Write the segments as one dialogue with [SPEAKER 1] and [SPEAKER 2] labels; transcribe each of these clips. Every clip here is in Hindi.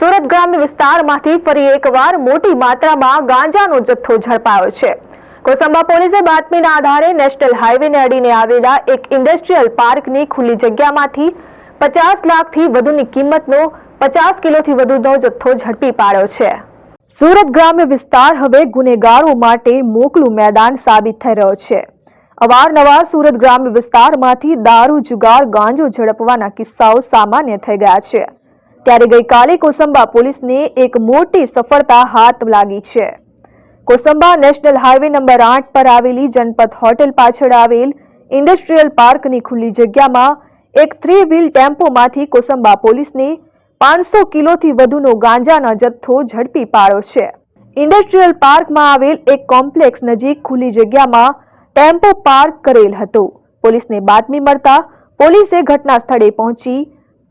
[SPEAKER 1] સુરત ગ્રામ્ય વિસ્તારમાંથી ફરી એકવાર મોટી માત્રામાં ગાંજાનો જથ્થો ઝડપાયો છે. કોસંબા પોલીસે બાતમીના આધારે નેશનલ હાઈવેને અડીને આવેલા એક ઇન્ડસ્ટ્રીયલ પાર્કની ખુલ્લી જગ્યામાંથી પચાસ લાખથી વધુની કિંમતનો, પચાસ કિલોથી વધુનો જથ્થો ઝડપી પાડ્યો છે. સુરત ગ્રામ્ય વિસ્તાર હવે ગુનેગારો માટે મોકલું મેદાન સાબિત થઈ રહ્યો છે. અવારનવાર સુરત ગ્રામ્ય વિસ્તારમાંથી દારૂ, જુગાર, ગાંજો ઝડપવાના કિસ્સાઓ સામાન્ય થઈ ગયા છે. ત્યારે ગઈકાલે કોસંબા પોલીસને એક મોટી સફળતા હાથ લાગી છે. કોસંબા નેશનલ હાઈવે નંબર આઠ પર આવેલી જનપથ હોટેલ પાછળ આવેલ ઇન્ડસ્ટ્રીયલ પાર્કની ખુલ્લી જગ્યામાં એક થ્રી વ્હીલ ટેમ્પોમાંથી કોસંબા પોલીસને પાંચસો કિલોથી વધુનો ગાંજાનો જથ્થો ઝડપી પાડ્યો છે. ઇન્ડસ્ટ્રીયલ પાર્કમાં આવેલ એક કોમ્પ્લેક્સ નજીક ખુલ્લી જગ્યામાં ટેમ્પો પાર્ક કરેલ હતો. પોલીસને બાતમી મળતા પોલીસે ઘટના સ્થળે પહોંચી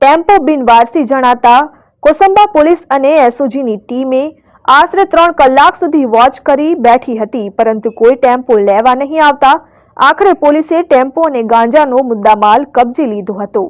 [SPEAKER 1] ટેમ્પો બિનવારસી જણાતા કોસંબા પોલીસ અને એસઓજીની ટીમે આશરે ત્રણ કલાક સુધી વોચ કરી બેઠી હતી, પરંતુ કોઈ ટેમ્પો લેવા નહીં આવતા આખરે પોલીસે ટેમ્પો અને ગાંજાનો મુદ્દામાલ કબજે લીધો હતો.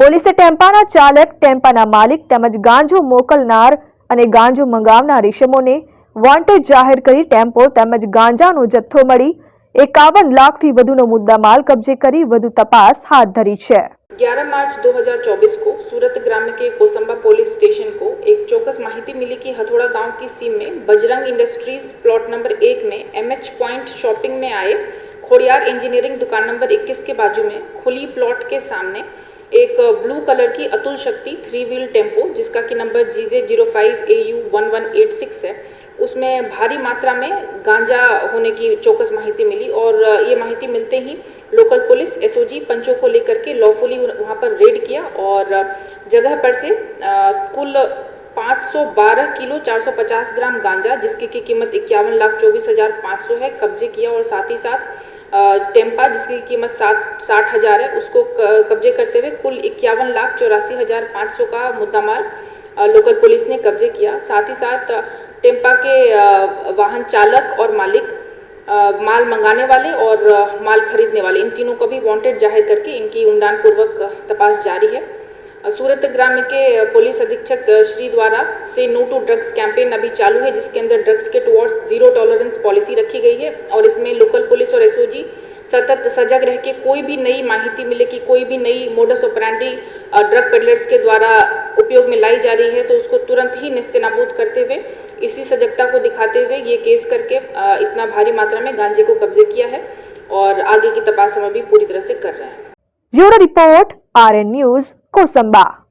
[SPEAKER 1] પોલીસે ટેમ્પાના ચાલક, ટેમ્પાના માલિક તેમજ ગાંજો મોકલનાર અને ગાંજો મંગાવનાર ઇસમોને વોન્ટેડ જાહેર કરી ટેમ્પો તેમજ ગાંજાનો જથ્થો મળી એકાવન લાખથી વધુનો મુદ્દામાલ કબજે કરી વધુ તપાસ હાથ ધરી છે
[SPEAKER 2] 11 मार्च 2024 को सूरत ग्राम्य के कोसंबा पुलिस स्टेशन को एक चौकस माहिती मिली कि हथौड़ा गांव की सीम में बजरंग इंडस्ट्रीज प्लॉट नंबर एक में एमएच पॉइंट शॉपिंग में आए खोड़ियार इंजीनियरिंग दुकान नंबर 21 के बाजू में खुली प्लॉट के सामने एक ब्लू कलर की अतुल शक्ति थ्री व्हील टेंपो जिसका कि number G J zero five A U one one eight six है। उसमें भारी मात्रा में गांजा होने की चौकस माहिती मिली और ये माहिती मिलते ही लोकल पुलिस एसओजी पंचों को लेकर के लॉफुली वहाँ पर रेड किया और जगह पर से कुल 512 किलो 450 ग्राम गांजा, जिसकी की कीमत इक्यावन लाख चौबीस हज़ार पाँच सौ है, कब्जे किया और साथ ही साथ टेम्पा, जिसकी कीमत सात, साठ हज़ार है, उसको कब्जे करते हुए कुल इक्यावन लाख चौरासी हज़ार पाँच सौ का मुद्दा माल लोकल पुलिस ने कब्जे किया। साथ ही साथ, टेम्पा के वाहन चालक और मालिक माल मंगाने वाले और माल खरीदने वाले, इन तीनों को भी वांटेड ज़ाहिर करके इनकी उड़ान पूर्वक तपास जारी है। सूरत ग्राम के पुलिस अधीक्षक श्री द्वारा से नो टू ड्रग्स कैंपेन अभी चालू है, जिसके अंदर ड्रग्स के टुवर्ड्स ज़ीरो टॉलरेंस पॉलिसी रखी गई है और इसमें लोकल पुलिस और एसओजी सतत सजग रह के कोई भी नई माहिती मिले कि कोई भी नई मोडस ऑपरेंडी ड्रग पेडलर्स के द्वारा उपयोग में लाई जा रही है तो उसको तुरंत ही निस्तनाबूद करते हुए, इसी सजगता को दिखाते हुए ये केस करके इतना भारी मात्रा में गांजे को कब्जे किया है और आगे की तपास हम अभी पूरी तरह से कर रहे हैं।
[SPEAKER 1] Bureau report, RN news 够深吧